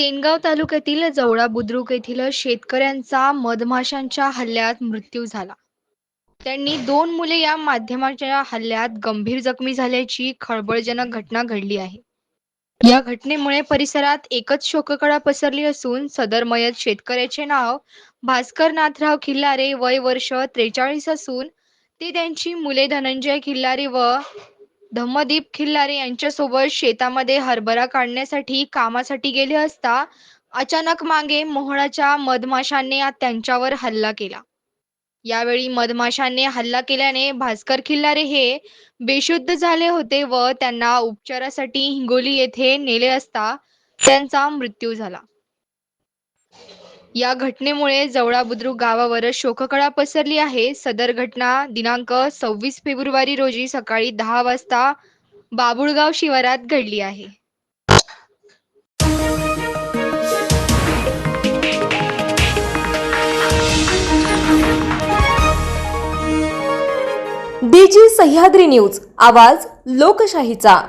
सेनगाव तालुक्यातील जवळा बुद्रुक येथील शेतकऱ्यांचा मधमाशांच्या हल्ल्यात मृत्यू झाला. त्यांनी दोन मुले या माध्यमाच्या हल्ल्यात गंभीर जखमी झाल्याची खळबळजनक घटना घडली आहे. या घटनेमुळे परिसरात एकच शोककळा पसरली असून सदर मयत शेतकऱ्याचे नाव भास्कर नाथराव खिल्लारे वय वर्ष त्रेचाळीस असून ते त्यांची मुले धनंजय खिल्लारे व धम्मदीप खिल्लारे यांच्यासोबत शेतामध्ये हरभरा काढण्यासाठी कामासाठी गेले असता अचानक मागे मोहळाच्या मधमाशांनी त्यांच्यावर हल्ला केला. यावेळी मधमाशांनी हल्ला केल्याने भास्कर खिल्लारे हे बेशुद्ध झाले होते व त्यांना उपचारासाठी हिंगोली येथे नेले असता त्यांचा मृत्यू झाला. या घटनेमुळे जवळा बुद्रुक गावावर शोककळा पसरली आहे. सदर घटना दिनांक सव्वीस फेब्रुवारी रोजी सकाळी दहा वाजता बाबुळगाव शिवारात घडली आहे. डीजी सह्याद्री न्यूज आवाज लोकशाहीचा.